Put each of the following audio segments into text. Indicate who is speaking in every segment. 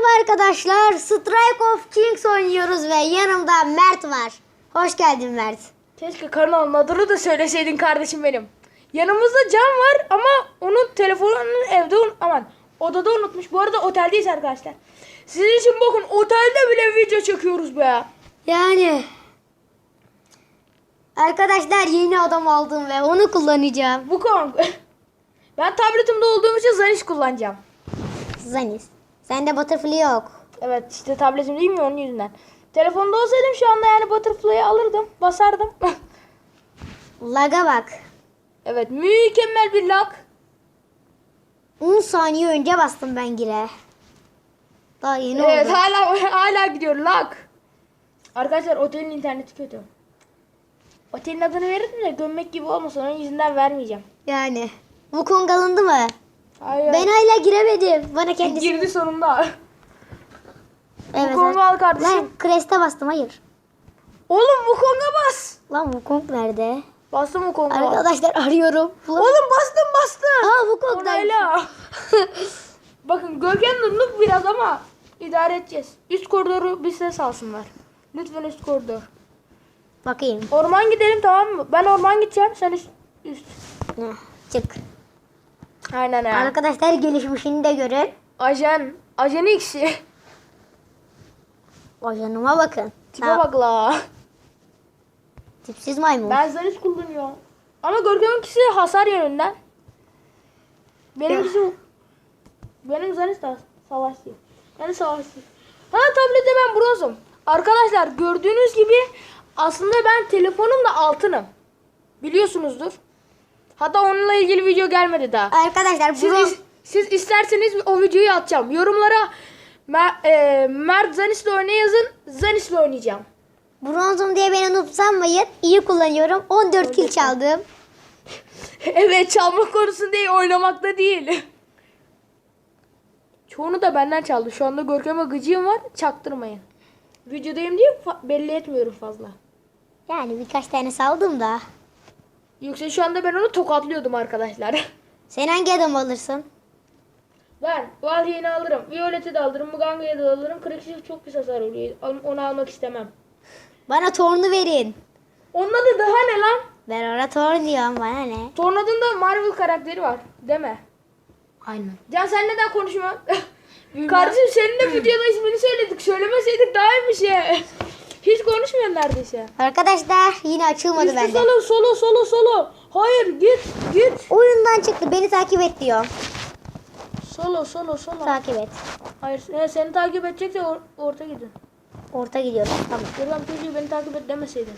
Speaker 1: Merhaba arkadaşlar. Strike of Kings oynuyoruz ve yanımda Mert var. Hoş geldin Mert.
Speaker 2: Keşke kanalın adını da söyleseydin kardeşim benim. Yanımızda Can var ama onun telefonunu evde un aman odada unutmuş. Bu arada oteldeyiz arkadaşlar. Sizin için bakın otelde bile video çekiyoruz be.
Speaker 1: Yani arkadaşlar yeni adam aldım ve onu kullanacağım.
Speaker 2: Bu konu. Ben tabletimde olduğum için Zanish kullanacağım.
Speaker 1: Zanis. Sende butterfly yok.
Speaker 2: Evet işte tabletim değil mi onun yüzünden. Telefonda olsaydım şu anda yani Butterfly'ı alırdım. Basardım.
Speaker 1: Laga bak.
Speaker 2: evet mükemmel bir lag.
Speaker 1: 10 saniye önce bastım ben gire. Daha yeni
Speaker 2: Evet
Speaker 1: oldu.
Speaker 2: hala hala gidiyor lag. Arkadaşlar otelin interneti kötü. Otelin adını verirdim de gömmek gibi olmasın onun yüzünden vermeyeceğim.
Speaker 1: Yani. Wukong alındı mı?
Speaker 2: Hayır.
Speaker 1: Ben hala giremedim. Bana kendisi.
Speaker 2: girdi sonunda.
Speaker 1: Evet.
Speaker 2: Wukong'u al kardeşim.
Speaker 1: Lan Crest'e bastım hayır.
Speaker 2: Oğlum Wukong'a bas.
Speaker 1: Lan Wukong nerede?
Speaker 2: Bastım Wukong'a.
Speaker 1: Arkadaşlar arıyorum. Ulan-
Speaker 2: Oğlum bastım bastım.
Speaker 1: Aa Wukong nerede?
Speaker 2: Bakın gölgen nurluk biraz ama idare edeceğiz. Üst koridoru bir ses alsınlar. Lütfen üst koridor.
Speaker 1: Bakayım.
Speaker 2: Orman gidelim tamam mı? Ben orman gideceğim sen üst. üst.
Speaker 1: Çık.
Speaker 2: Aynen ha.
Speaker 1: Arkadaşlar gelişmişini de görün.
Speaker 2: Ajan. Ajan X'i.
Speaker 1: Ajanıma bakın.
Speaker 2: Tipe
Speaker 1: Ha,
Speaker 2: bak la.
Speaker 1: Tipsiz maymun.
Speaker 2: Ben Zanis kullanıyorum. Ama Görkem'inkisi hasar yönünden. Benimkisi benim Zanis de savaşçı. Yani savaşçı. Ha tablette ben bronzum. Arkadaşlar gördüğünüz gibi aslında ben telefonumda altınım. Biliyorsunuzdur. Hatta onunla ilgili video gelmedi daha.
Speaker 1: Arkadaşlar
Speaker 2: Siz,
Speaker 1: bro-
Speaker 2: is- siz isterseniz o videoyu atacağım. Yorumlara Mer- e, Mert Zanis'le oyna yazın. Zanis'le oynayacağım.
Speaker 1: bronzum diye beni noob sanmayın. İyi kullanıyorum. 14 kill çaldım.
Speaker 2: evet çalmak konusunda değil oynamakta değil. Çoğunu da benden çaldı. Şu anda Görkem'e gıcığım var. Çaktırmayın. Videodayım diye belli etmiyorum fazla.
Speaker 1: Yani birkaç tane saldım da.
Speaker 2: Yoksa şu anda ben onu tokatlıyordum arkadaşlar.
Speaker 1: Sen hangi adam alırsın?
Speaker 2: ben Valheim'i alırım. Violet'i de alırım. Muganga'yı da alırım. Kırıkçı çok pis hasar oluyor. Onu almak istemem.
Speaker 1: Bana tornu verin.
Speaker 2: Onun adı daha ne lan?
Speaker 1: Ben ona torn diyorum bana ne?
Speaker 2: Tornado'nun da Marvel karakteri var. Deme.
Speaker 1: Aynen.
Speaker 2: Can sen neden konuşmuyorsun? Kardeşim senin de videoda ismini söyledik. Söylemeseydik daha iyi bir şey. Hiç konuşmuyorsun neredeyse.
Speaker 1: Arkadaşlar yine açılmadı
Speaker 2: Üstü
Speaker 1: bende.
Speaker 2: solo solo solo solo. Hayır git git.
Speaker 1: Oyundan çıktı. Beni takip et diyor.
Speaker 2: Solo solo solo.
Speaker 1: Takip et.
Speaker 2: Hayır e, seni takip edecekse or- orta gidin.
Speaker 1: Orta gidiyorum. Tamam.
Speaker 2: Buradan çocuğu beni takip et demeseydin.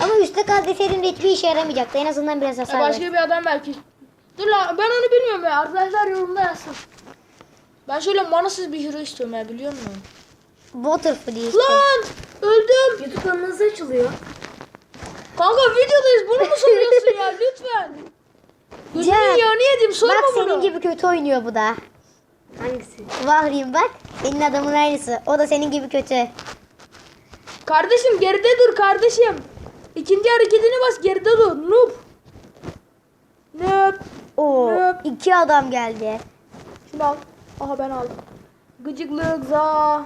Speaker 1: Ama üstte kal deseydim de hiçbir işe yaramayacaktı. En azından biraz hasar ver.
Speaker 2: başka bir adam belki. Dur lan ben onu bilmiyorum ya. Arkadaşlar yorumda yazsın. Ben şöyle manasız bir hero istiyorum ya biliyor musun?
Speaker 1: İşte.
Speaker 2: Lan öldüm.
Speaker 1: YouTube kanalınız açılıyor.
Speaker 2: Kanka videodayız bunu mu soruyorsun ya lütfen. Gözümün yağını yedim sorma
Speaker 1: Bak
Speaker 2: bunu.
Speaker 1: senin gibi kötü oynuyor bu da.
Speaker 2: Hangisi?
Speaker 1: Vahrim bak. Senin adamın aynısı. O da senin gibi kötü.
Speaker 2: Kardeşim geride dur kardeşim. İkinci hareketini bas geride dur. Noob. Noob.
Speaker 1: Oo,
Speaker 2: Evet.
Speaker 1: iki adam geldi.
Speaker 2: Şunu al. Aha ben aldım. Gıcıklık za.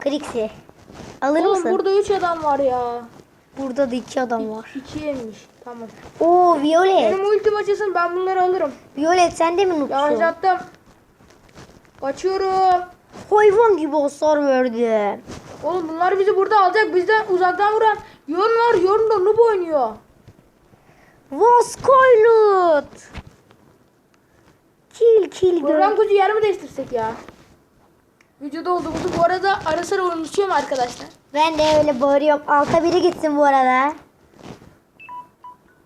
Speaker 1: Krixi. Alır
Speaker 2: Oğlum
Speaker 1: mısın?
Speaker 2: burada üç adam var ya.
Speaker 1: Burada da iki adam var.
Speaker 2: İkiymiş. Tamam.
Speaker 1: Oo Violet.
Speaker 2: Benim ultim açılsın ben bunları alırım.
Speaker 1: Violet sen de mi noobsun?
Speaker 2: Yavaşlattım. Kaçıyorum.
Speaker 1: Hayvan gibi hasar verdi.
Speaker 2: Oğlum bunlar bizi burada alacak. Bizden uzaktan vuran. Yorun var. Yorun da noob oynuyor.
Speaker 1: Voskoylut. Kill kill
Speaker 2: Program kucu yer mi değiştirsek ya? Videoda olduğumuzu bu arada ara sıra unutuyorum arkadaşlar.
Speaker 1: Ben de öyle bağırıyorum. Alta biri gitsin bu arada.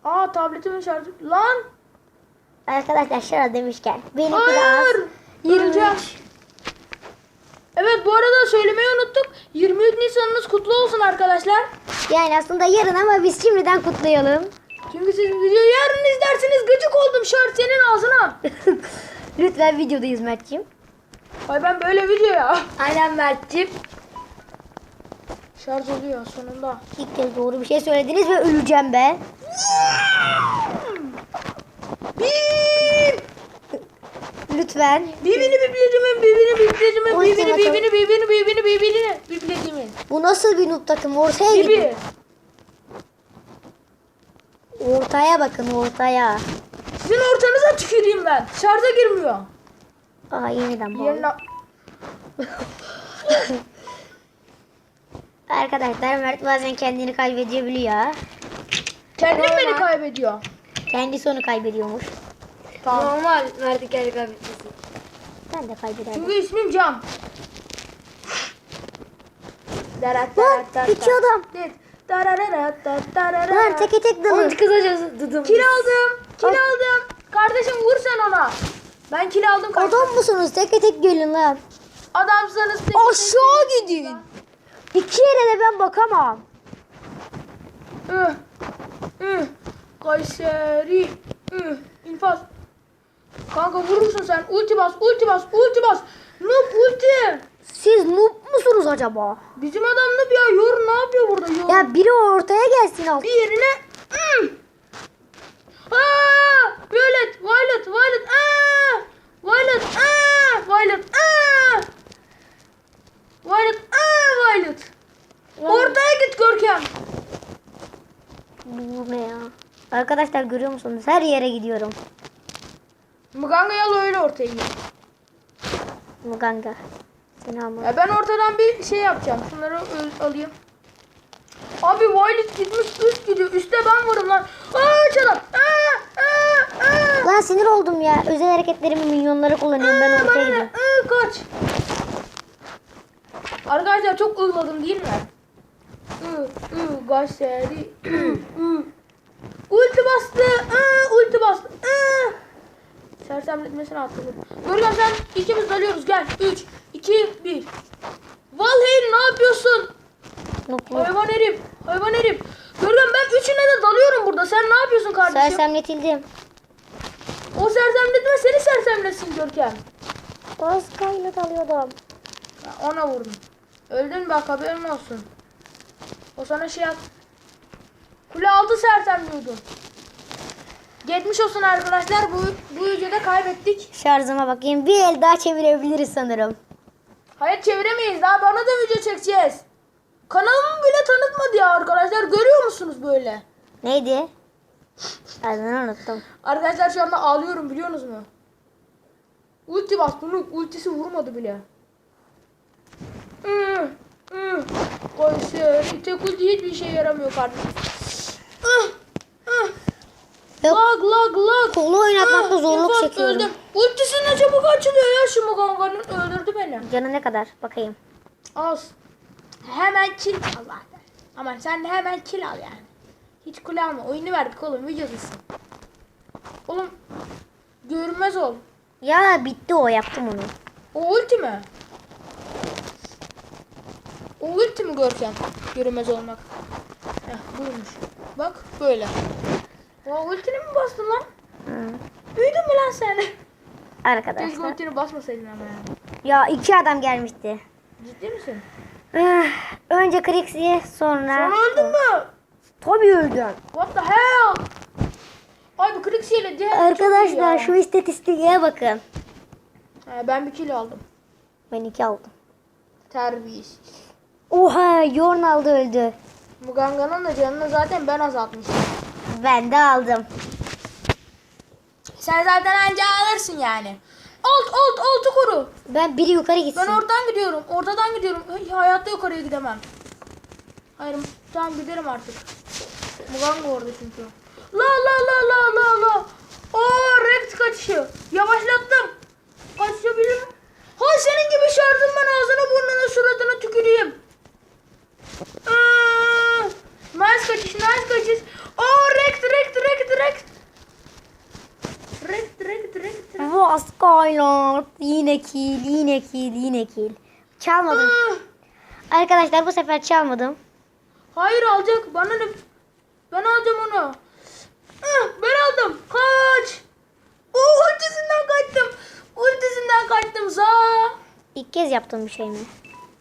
Speaker 2: Aa tabletimin şarjı. Lan!
Speaker 1: Arkadaşlar şurada demişken. Az.
Speaker 2: Hayır!
Speaker 1: 23.
Speaker 2: Öleceğim. Evet bu arada söylemeyi unuttuk. 23 Nisan'ınız kutlu olsun arkadaşlar.
Speaker 1: Yani aslında yarın ama biz şimdiden kutlayalım.
Speaker 2: Çünkü siz videoyu yarın izlersiniz. Gıcık oldum şart senin ağzına.
Speaker 1: Lütfen videodayız Mert'ciğim.
Speaker 2: Ay ben böyle video ya.
Speaker 1: Aynen Mert'ciğim.
Speaker 2: Şarj oluyor sonunda.
Speaker 1: İlk kez doğru bir şey söylediniz ve öleceğim be.
Speaker 2: Bip!
Speaker 1: Lütfen.
Speaker 2: Bibini biplerimin bibini biplerimin
Speaker 1: Ultimi
Speaker 2: bibini
Speaker 1: Bana
Speaker 2: birbirini birbirini birbirini birbirini birbirlediğimi.
Speaker 1: Bu nasıl bir noob takım? Ortaya gidin. Ortaya bakın ortaya.
Speaker 2: Sizin ortanıza tüküreyim ben. Şarja girmiyor.
Speaker 1: Aa yeniden bağlı. Arkadaşlar Mert bazen kendini kaybediyor biliyor.
Speaker 2: Kendim
Speaker 1: Normal.
Speaker 2: beni kaybediyor.
Speaker 1: Kendisi onu kaybediyormuş.
Speaker 2: Tamam.
Speaker 3: Normal Mert'in kendi kaybetmesi.
Speaker 1: Ben de kaybederdim.
Speaker 2: Çünkü ismim Can. Darat darat darat.
Speaker 1: iki adam.
Speaker 2: Evet. Darararat darat dararat.
Speaker 1: Lan teke tek dalın.
Speaker 3: Onu kızacağız.
Speaker 2: Kil aldım. Kil aldım. Kardeşim vur sen ona. Ben kil aldım kardeşim.
Speaker 1: Adam mısınız? Teke tek gelin lan.
Speaker 2: Adamsanız tek
Speaker 1: Aşağı gidin. İki yere de ben bakamam.
Speaker 2: Üh. Üh. Kayseri. Üh. İnfaz. Kanka vurursun sen. Ulti bas, ulti bas, ulti bas. Noob ulti.
Speaker 1: Siz noob musunuz acaba?
Speaker 2: Bizim adam noob ya. Yor ne yapıyor burada? Yor.
Speaker 1: Ya biri ortaya gelsin alt.
Speaker 2: Bir yerine. Hmm. Aa! Violet, Violet, Violet. Aa! Violet, aa! Violet, aa! Violet, aa! Violet. Ortaya git Görkem.
Speaker 1: Bu ne ya? Arkadaşlar görüyor musunuz? Her yere gidiyorum.
Speaker 2: Muganga yalı öyle ortaya git.
Speaker 1: Muganga. Seni alma.
Speaker 2: Ya ben ortadan bir şey yapacağım. Şunları alayım. Abi Violet gitmiş üst gidiyor. Üste ben varım lan. Aa aa, aa.
Speaker 1: Lan sinir oldum ya. Özel hareketlerimi milyonları kullanıyorum. Ben ortaya
Speaker 2: bana
Speaker 1: gidiyorum.
Speaker 2: Kaç. Arkadaşlar çok ılladım değil mi? Gaşeri. Ü, ü. Ulti bastı. Aa, ulti bastı. Aa. Sersemletmesini attım. Görkem sen ikimiz dalıyoruz. Gel. 3, 2, 1. Valheim ne yapıyorsun?
Speaker 1: Nuklu.
Speaker 2: Hayvan herif. Hayvan herif. Görkem ben üçüne de dalıyorum burada. Sen ne yapıyorsun kardeşim?
Speaker 1: Sersemletildim.
Speaker 2: O sersemletme seni sersemletsin Görkem.
Speaker 1: Baskayla dalıyordum.
Speaker 2: Ya ona vurdum. Öldün bak haberin olsun. O sana şey at. Kule altı sersemliyordun. Geçmiş olsun arkadaşlar. Bu, bu videoda kaybettik.
Speaker 1: Şarjıma bakayım. Bir el daha çevirebiliriz sanırım.
Speaker 2: Hayır çeviremeyiz. Daha bana da video çekeceğiz. Kanalımı bile tanıtmadı ya arkadaşlar. Görüyor musunuz böyle?
Speaker 1: Neydi? Adını unuttum.
Speaker 2: Arkadaşlar şu anda ağlıyorum biliyorsunuz mu? Ulti bas bunu ultisi vurmadı bile. Hı. Kayseri tek ulti hiçbir işe yaramıyor kardeşim.
Speaker 1: Yok.
Speaker 2: Lag lag lag.
Speaker 1: Kolu oynatmakta zorluk
Speaker 2: infaz,
Speaker 1: çekiyorum.
Speaker 2: Öldüm. Ultisi ne çabuk açılıyor ya şu Mugangan'ın öldürdü beni.
Speaker 1: Canı ne kadar? Bakayım.
Speaker 2: Az. Hemen kill al lan. Aman sen de hemen kill al yani. Hiç kule alma. Oyunu verdik oğlum videodasın. Oğlum görünmez ol.
Speaker 1: Ya bitti o yaptım onu.
Speaker 2: O ulti mi? O ulti mi Görkem? Görünmez olmak. Heh buymuş. Bak böyle. O ultini mi bastın lan?
Speaker 1: Hı.
Speaker 2: Büyüdün mü lan sen? Keşke
Speaker 1: Arkadaşlar.
Speaker 2: ultini basmasaydın ama yani.
Speaker 1: Ya iki adam gelmişti.
Speaker 2: Ciddi misin?
Speaker 1: Eh, Önce Krixie sonra...
Speaker 2: Sonra öldün mü?
Speaker 1: Tabii öldüm.
Speaker 2: What the hell? Abi Krixie ile diğer
Speaker 1: Arkadaşlar şu istatistiğe bakın.
Speaker 2: He, ben bir kilo aldım.
Speaker 1: Ben iki aldım.
Speaker 2: Terbiyesiz.
Speaker 1: Oha Yorn aldı öldü.
Speaker 2: Muganga'nın da canını zaten ben azaltmışım.
Speaker 1: Ben de aldım.
Speaker 2: Sen zaten anca alırsın yani. Alt alt altı koru.
Speaker 1: Ben biri yukarı gitsin.
Speaker 2: Ben oradan gidiyorum. Ortadan gidiyorum. Ay, hayatta yukarıya gidemem. Hayır tamam giderim artık. Muganga orada çünkü. La la la la la la. Oo Rex kaçışı. Yavaşlattım. Kaçabilir mi? Hay senin gibi şarjım ben ağzına burnuna suratına tüküreyim. Aa, nice kaçış nice kaçış. Oo Rex Rex Rex Rex. Rex Rex Rex Rex.
Speaker 1: Vaskaylar. Yine kill, yine kill, yine kill. Çalmadım.
Speaker 2: Ah.
Speaker 1: Arkadaşlar bu sefer çalmadım.
Speaker 2: Hayır alacak. Bana ne? Ben alacağım onu. Ah, Ben aldım. Kaç. Oo, ultisinden kaçtım. Ultisinden kaçtım. Za.
Speaker 1: İlk kez yaptığım bir şey mi?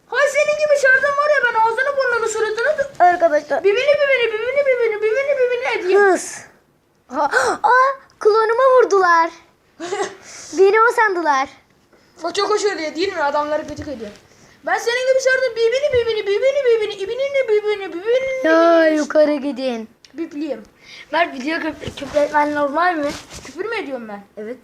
Speaker 2: Hay senin gibi şarjım var ya ben ağzını burnunu suratını
Speaker 1: Arkadaşlar.
Speaker 2: bibini bibini bibini bibini bibini bibini edeyim.
Speaker 1: Kız. Aa, klonuma vurdular. Beni o sandılar.
Speaker 2: O çok hoş oluyor değil mi? Adamları gıcık ediyor. Ben senin gibi sordum. Bibini bibini bibini bibini ibini bibini bibini
Speaker 1: Ya yukarı gidin.
Speaker 2: Bipliyim.
Speaker 3: Mert video küfür etmen normal mi?
Speaker 2: Küfür mü ediyorum ben?
Speaker 3: Evet.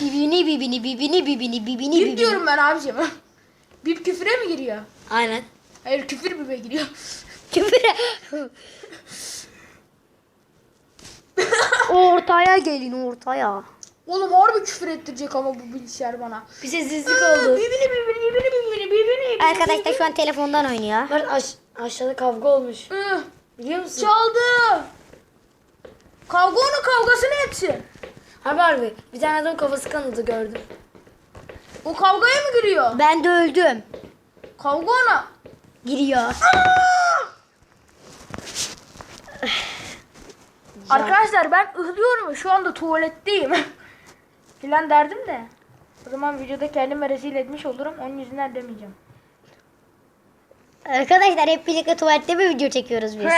Speaker 1: Bibini bibini bibini bibini bibini
Speaker 2: Bip
Speaker 1: bibini.
Speaker 2: diyorum ben abicim. Bip küfüre mi giriyor?
Speaker 3: Aynen.
Speaker 2: Hayır küfür bibe giriyor.
Speaker 1: Küfür. ortaya gelin ortaya.
Speaker 2: Oğlum harbi küfür ettirecek ama bu bilgisayar bana.
Speaker 3: Bir sessizlik
Speaker 2: Aa,
Speaker 3: oldu.
Speaker 2: Bibini bibini bibini bibini bibini bibini.
Speaker 1: Arkadaşlar şu an telefondan oynuyor.
Speaker 3: Mert aş aşağıda kavga olmuş. Biliyor musun?
Speaker 2: Çaldı. Kavga onun kavgasını etsin.
Speaker 3: Harbi harbi. Bir tane adam kafası kanadı gördüm.
Speaker 2: O kavgaya mı giriyor?
Speaker 1: Ben de öldüm.
Speaker 2: Kavga ona.
Speaker 1: Giriyor.
Speaker 2: Arkadaşlar ben ıhlıyorum şu anda tuvaletteyim. Filan derdim de. O zaman videoda kendime rezil etmiş olurum. Onun yüzünden demeyeceğim.
Speaker 1: Arkadaşlar hep birlikte tuvalette bir video çekiyoruz biz.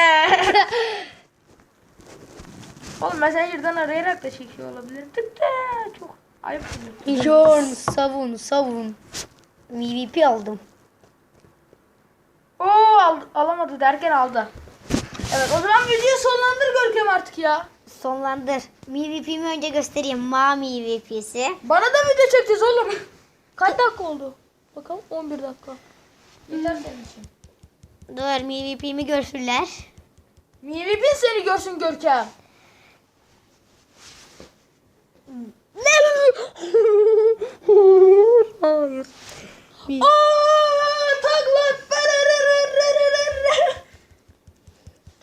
Speaker 2: Oğlum Messenger'dan arayarak da çekiyor olabilirim. Tık da çok ayıp.
Speaker 1: Jorn savun savun. MVP aldım.
Speaker 2: Oo al- alamadı derken aldı. Evet o zaman videoyu sonlandır Görkem artık ya.
Speaker 1: Sonlandır. MVP'mi önce göstereyim. Ma MVP'si.
Speaker 2: Bana da video çekeceğiz oğlum. Kaç dakika oldu? Bakalım 11 dakika. Yeter senin için.
Speaker 1: Dur MVP'mi görsünler.
Speaker 2: MVP seni görsün Görkem.
Speaker 1: Hayır.
Speaker 2: Aa, taklak.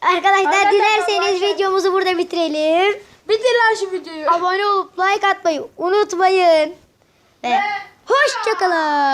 Speaker 1: Arkadaşlar dilerseniz videomuzu burada bitirelim.
Speaker 2: Bitir lan şu videoyu.
Speaker 1: Abone olup like atmayı unutmayın. Ve hoşçakalın.